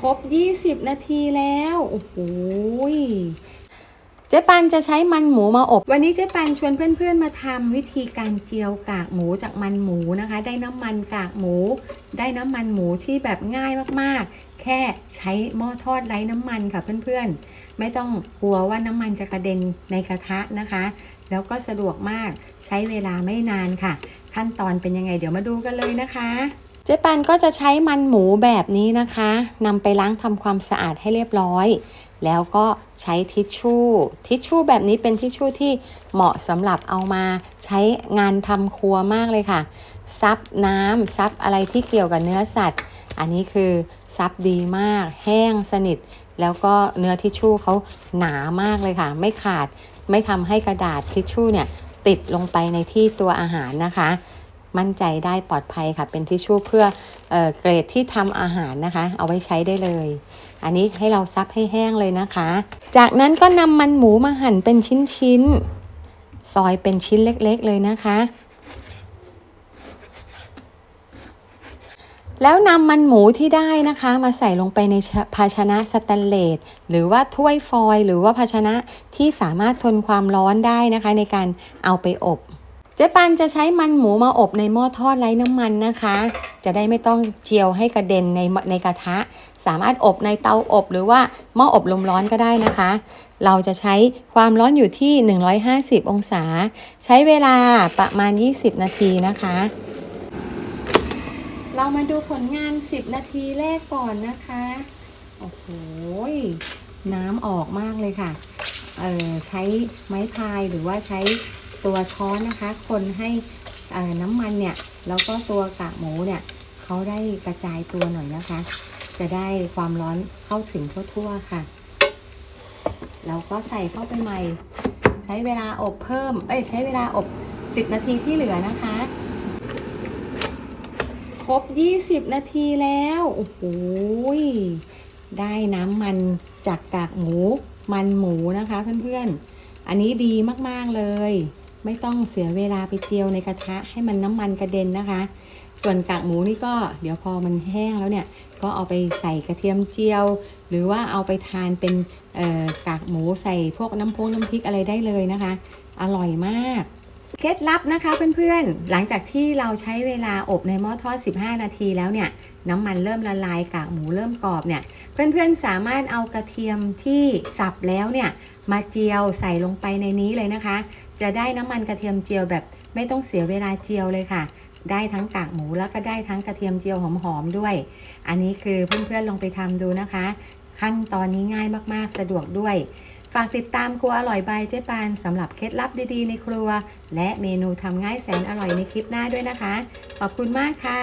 ครบ 20 นาทีแล้วโอ้โหยเจ๊ปันจะใช้มันหมูมาอบ วันนี้เจ๊ปันชวนเพื่อนๆมาทำวิธีการเจียวกากหมูจากมันหมูนะคะ ได้น้ำมันกากหมู ได้น้ำมันหมูที่แบบง่ายมากๆ แค่ใช้หม้อทอดไร้น้ำมันค่ะเพื่อนๆ ไม่ต้องกลัวว่าน้ำมันจะกระเด็นในกระทะนะคะ แล้วก็สะดวกมากใช้เวลาไม่นานค่ะ ขั้นตอนเป็นยังไงเดี๋ยวมาดูกันเลยนะคะเจ๊ปันก็จะใช้มันหมูแบบนี้นะคะนำไปล้างทำความสะอาดให้เรียบร้อย แล้วก็ใช้ทิชชู่ ทิชชู่แบบนี้เป็นทิชชู่ที่เหมาะสำหรับเอามาใช้งานทำครัวมากเลยค่ะ ซับน้ำซับอะไรที่เกี่ยวกับเนื้อสัตว์ อันนี้คือซับดีมาก แห้งสนิท แล้วก็เนื้อทิชชู่เขาหนามากเลยค่ะ ไม่ขาดไม่ทำให้กระดาษทิชชู่เนี่ยติดลงไปในที่ตัวอาหารนะคะ มั่นใจได้ปลอดภัยค่ะ เป็นทิชชู่เพื่อเออเกรดที่ทำอาหารนะคะ เอาไว้ใช้ได้เลย อันนี้ให้เราซับให้แห้งเลยนะคะ จากนั้นก็นำมันหมูมาหั่นเป็นชิ้นๆ ซอยเป็นชิ้นเล็กๆเลยนะคะ แล้วนำมันหมูที่ได้นะคะ มาใส่ลงไปในภาชนะสแตนเลสหรือว่าถ้วยฟอยล์หรือว่าภาชนะที่สามารถทนความร้อนได้นะคะ ในการเอาไปอบ จ๊ปันจะใช้มันหมูมาอบในหม้อทอดไร้น้ำมันนะคะ จะได้ไม่ต้องเจียวให้กระเด็นในในกระทะ สามารถอบในเตาอบหรือว่าหม้ออบลมร้อนก็ได้นะคะ เราจะใช้ความร้อนอยู่ที่ 150 องศา ใช้เวลาประมาณ 20 นาทีนะคะ เรามาดูผลงาน 10 นาทีแรกก่อนนะคะ โอ้โห น้ำออกมากเลยค่ะ เอ่อใช้ไม้พายหรือว่าใช้ ตัวช้อนนะคะ คนให้น้ำมันเนี่ยแล้วก็ตัวกากหมูเนี่ยเขาได้กระจายตัวหน่อยนะคะ จะได้ความร้อนเข้าถึงทั่วๆค่ะ เราก็ใส่เข้าไปใหม่ ใช้เวลาอบเพิ่ม เอ้ยใช้เวลาอบ 10 นาทีที่เหลือนะคะ ครบ 20 นาทีแล้ว โอ้โหได้น้ำมันจากกากหมู มันหมูนะคะเพื่อนๆ อันนี้ดีมากๆเลย ไม่ต้องเสียเวลาไปเจียวในกระทะให้มันน้ำมันกระเด็นนะคะ ส่วนกากหมูนี่ก็เดี๋ยวพอมันแห้งแล้วเนี่ย ก็เอาไปใส่กระเทียมเจียว หรือว่าเอาไปทานเป็นกากหมูใส่พวกน้ำพงน้ำพริกอะไรได้เลยนะคะ อร่อยมาก เคล็ดลับนะคะเพื่อนๆ หลังจากที่เราใช้เวลาอบในหม้อทอด 15 นาทีแล้วเนี่ยน้ำมันเริ่มละลายกากหมูเริ่มกรอบเนี่ยเพื่อนๆสามารถเอากระเทียมที่สับแล้วเนี่ยมาเจียวใส่ลงไปในนี้เลยนะคะ จะได้น้ำมันกระเทียมเจียวแบบไม่ต้องเสียเวลาเจียวเลยค่ะ ได้ทั้งกากหมูแล้วก็ได้ทั้งกระเทียมเจียวหอมๆด้วย อันนี้คือเพื่อนๆลองไปทำดูนะคะ ขั้นตอนนี้ง่ายมากๆสะดวกด้วย ฝากติดตามครัวอร่อยบายเจ๊ปานสำหรับเคล็ดลับดีๆ ในครัว และเมนูทำง่ายแสนอร่อยในคลิปหน้าด้วยนะคะ ขอบคุณมากค่ะ